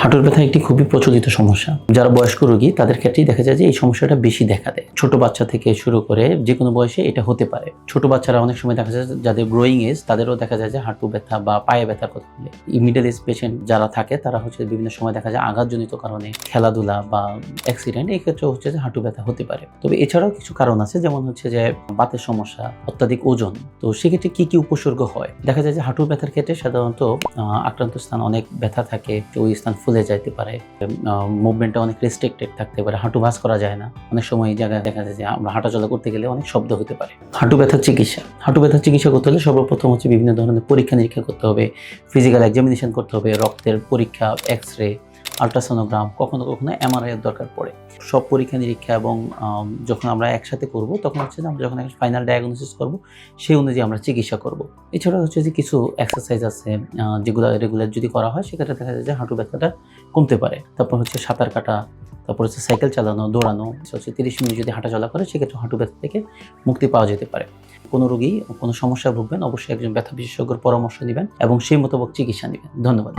হাঁটুর ব্যথা একটি খুবই প্রচলিত সমস্যা। যারা বয়স্ক রোগী, তাদের ক্ষেত্রেই দেখা যায় যে এই সমস্যাটা বেশি দেখা দেয়। ছোট বাচ্চা থেকে শুরু করে যে কোনো বয়সে এটা হতে পারে। ছোট বাচ্চারা অনেক সময় দেখা যায় যাদের গ্রোয়িং এজ তাদেরও দেখা যায় যে হাঁটু ব্যথা বা পায়ে ব্যথার কথা বলে। মিডল এজ পেশেন্ট যারা থাকে, তারা হচ্ছে বিভিন্ন সময় দেখা যায় আঘাতজনিত কারণে খেলাধুলা বা অ্যাক্সিডেন্ট এই ক্ষেত্রে হচ্ছে যে হাঁটু ব্যথা হতে পারে। তবে এছাড়াও কিছু কারণ আছে, যেমন হচ্ছে যে বাতের সমস্যা, অত্যাধিক ওজন। তো সেক্ষেত্রে কি কি উপসর্গ হয়? দেখা যায় যে হাঁটুর ব্যথার ক্ষেত্রে সাধারণত আক্রান্ত স্থান অনেক ব্যথা থাকে। ওই স্থান ফুলে যাইতে পারে। মুভমেন্টটা অনেক রেস্ট্রিক্টেড থাকতে পারে। হাঁটু ভাঁজ করা যায় না। অনেক সময় এই জায়গায় দেখা যায় যে আমরা হাঁটাচলা করতে গেলে অনেক শব্দ হতে পারে। হাঁটু ব্যথার চিকিৎসা। হাঁটু ব্যথার চিকিৎসা করতে হলে সর্বপ্রথম হচ্ছে বিভিন্ন ধরনের পরীক্ষা নিরীক্ষা করতে হবে। ফিজিক্যাল এক্সামিনেশন করতে হবে। রক্তের পরীক্ষা এক্স রে আলট্রাসোনোগ্রাম কখনো কখনো এমআরআই এর দরকার পড়ে। সব পরীক্ষা নিরীক্ষা এবং যখন আমরা একসাথে করব, তখন হচ্ছে যে আমরা যখন ফাইনাল ডায়াগনোসিস করব, সেই অনুযায়ী আমরা চিকিৎসা করব। এছাড়া হচ্ছে যে কিছু এক্সারসাইজ আছে যেগুলো রেগুলার যদি করা হয়, সেক্ষেত্রে দেখা যায় যে হাঁটু ব্যথাটা কমতে পারে। তারপর হচ্ছে সাঁতার কাটা, তারপর হচ্ছে সাইকেল চালানো, দৌড়ানো হচ্ছে তিরিশ মিনিট যদি হাঁটাচলা করে, সেক্ষেত্রে হাঁটু ব্যথা থেকে মুক্তি পাওয়া যেতে পারে। কোনো রোগী কোনো সমস্যা ভুগবেন, অবশ্যই একজন ব্যথা বিশেষজ্ঞর পরামর্শ নেবেন এবং সেই মোতাবেক চিকিৎসা নেবেন। ধন্যবাদ।